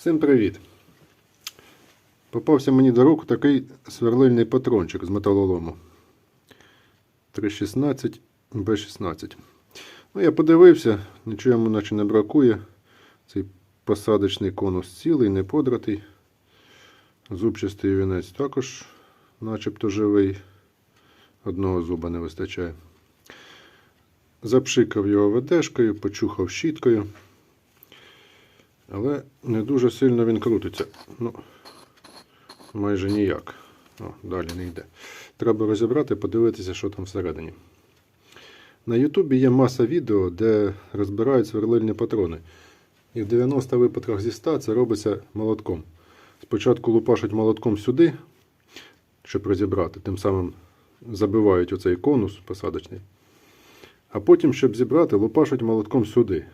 Всім привіт! Попався мені до рук такий сверлильний патрончик з металолому. 316 Б16. Ну, я подивився, нічого йому наче не бракує. Цей посадочний конус цілий, не подратий. Зубчастий вінець також начебто живий. Одного зуба не вистачає. Запшикав його ведешкою, почухав щіткою. Але не дуже сильно він крутиться. Ну, майже ніяк. О, далі не йде. Треба розібрати, подивитися, що там всередині. На Ютубі є маса відео, де розбирають сверлильні патрони. І в 90 випадках зі 100 це робиться молотком. Спочатку лупашать молотком сюди, щоб розібрати, тим самим забивають оцей конус посадочний. А потім, щоб зібрати, лупашать молотком сюди.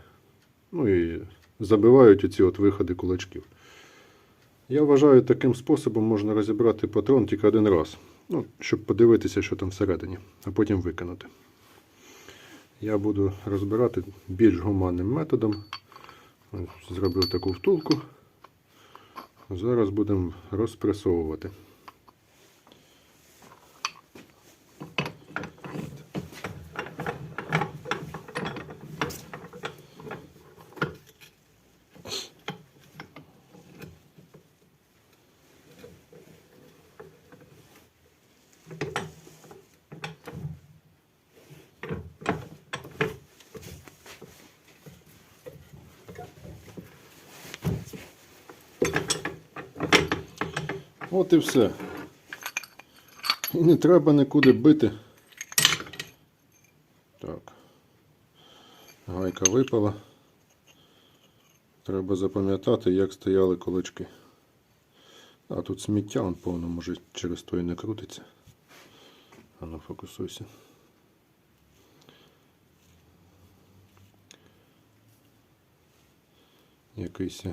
Ну і забивають оці от виходи кулачків. Я вважаю, таким способом можна розібрати патрон тільки один раз. Ну, щоб подивитися, що там всередині, а потім викинути. Я буду розбирати більш гуманним методом. Зробив таку втулку. Зараз будемо розпресовувати. От і все. І не треба нікуди бити. Так. Гайка випала. Треба запам'ятати, як стояли кулачки. А тут сміття он повно, може через то і не крутиться. А ну фокусуйся. Якийсь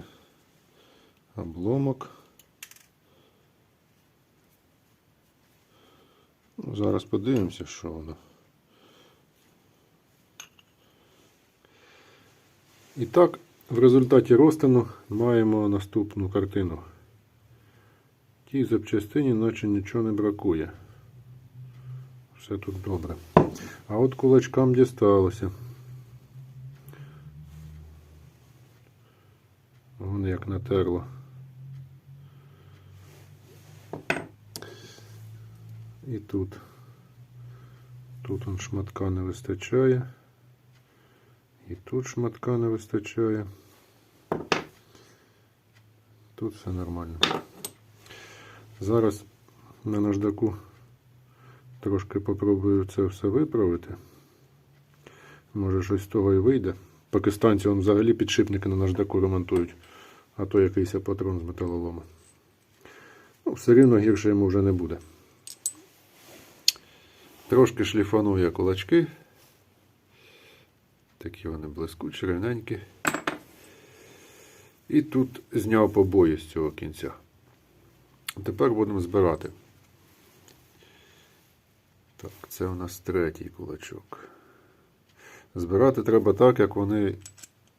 обломок. Зараз подивимося, що воно. І так, в результаті розтину маємо наступну картину. Тій запчастині наче нічого не бракує. Все тут добре. А от кулачкам дісталося. Воно як натерло. І тут. Тут он шматка не вистачає. І тут шматка не вистачає. Тут все нормально. Зараз на наждаку трошки попробую це все виправити. Може щось з того і вийде. Пакистанці вон взагалі підшипники на наждаку ремонтують, а то якийсь патрон з металолому. Ну, все рівно гірше йому вже не буде. Трошки шліфанув я кулачки. Такі вони блискучі, рівненькі. І тут зняв побої з цього кінця. Тепер будемо збирати. Так, це у нас третій кулачок. Збирати треба так, як вони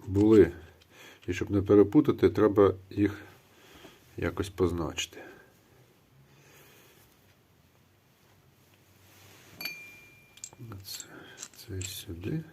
були. І щоб не перепутати, треба їх якось позначити. Це, це сюди.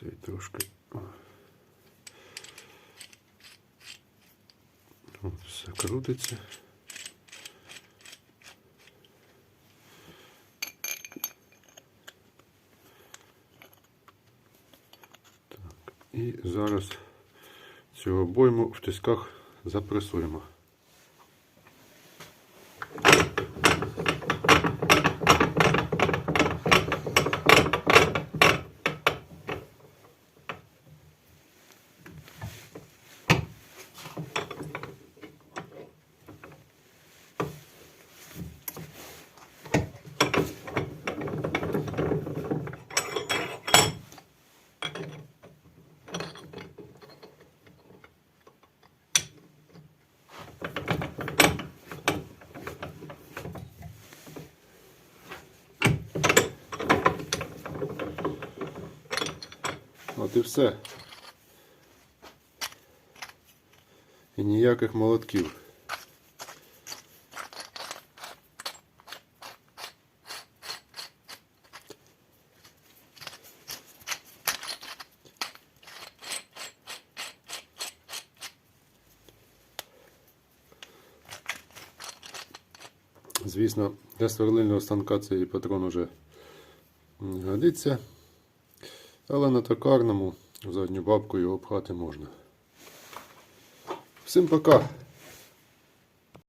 Цей трошки. Все крутиться. Так, і зараз цю обойму в тисках запресуємо. От і все. І ніяких молотків. Звісно, для сверлильного станка цей патрон уже не годиться. Але на токарному задню бабку його пхати можна. Всім пока!